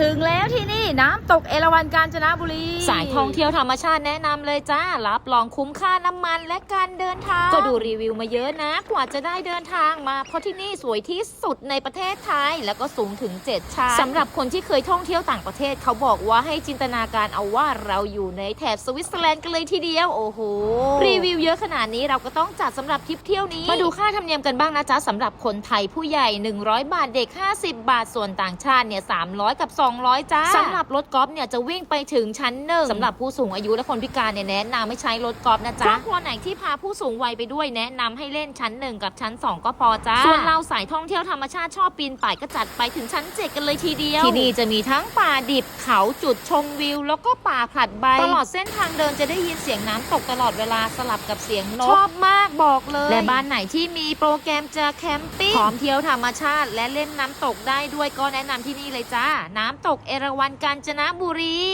ถึงแล้วที่นี่ น้ำตกเอราวัณกาญจนบุรี สายท่องเที่ยวธรรมชาติแนะนำเลยจ้า รับรองคุ้มค่าน้ำมันและการเดินทาง ก็ดูรีวิวมาเยอะนะ กว่าจะได้เดินทางมาเพราะที่นี่สวยที่สุดในประเทศไทย แล้วก็สูงถึง 7 ชั้นสำหรับคนที่เคยท่องเที่ยวต่างประเทศเขาบอกว่าให้จินตนาการเอาว่าเราอยู่ในแถบสวิตเซอร์แลนด์กันเลยทีเดียว โอ้โห รีวิวเยอะขนาดนี้เราก็ต้องจัดสำหรับทริปเที่ยวนี้ มาดูค่าธรรมเนียมกันบ้างนะจ๊ะสำหรับคนไทยผู้ใหญ่ 100 บาทเด็ก 50 บาทส่วนต่างชาติเนี่ย300 กับ 200จ้าสำหรับรถกอล์ฟเนี่ยจะวิ่งไปถึงชั้นหนึ่งสำหรับผู้สูงอายุและคนพิการเนี่ยแนะนำไม่ใช้รถกอล์ฟนะจ๊ะครอบครัวไหนที่พาผู้สูงวัยไปด้วยแนะนำให้เล่นชั้นหนึ่งกับชั้นสองก็พอจ้าส่วนเราสายท่องเที่ยวธรรมชาติชอบปีนป่ายก็จัดไปถึงชั้นเจ็ดกันเลยทีเดียว ที่นี่จะมีทั้งป่าดิบเขาจุดชมวิว แล้วก็ป่าผลัดใบ ตลอดเส้นทางเดินจะได้ยินเสียงน้ำตกตลอดเวลาสลับกับเสียงนกชอบมากบอกเลย และบ้านไหนที่มีโปรแกรมจะแคมปิ้งพร้อมเที่ยวธรรมชาติ และเล่นน้ำตกได้ด้วยก็แนะนำที่นี่เลยจ้าน้ำตกเอราวัณกาญจนบุรี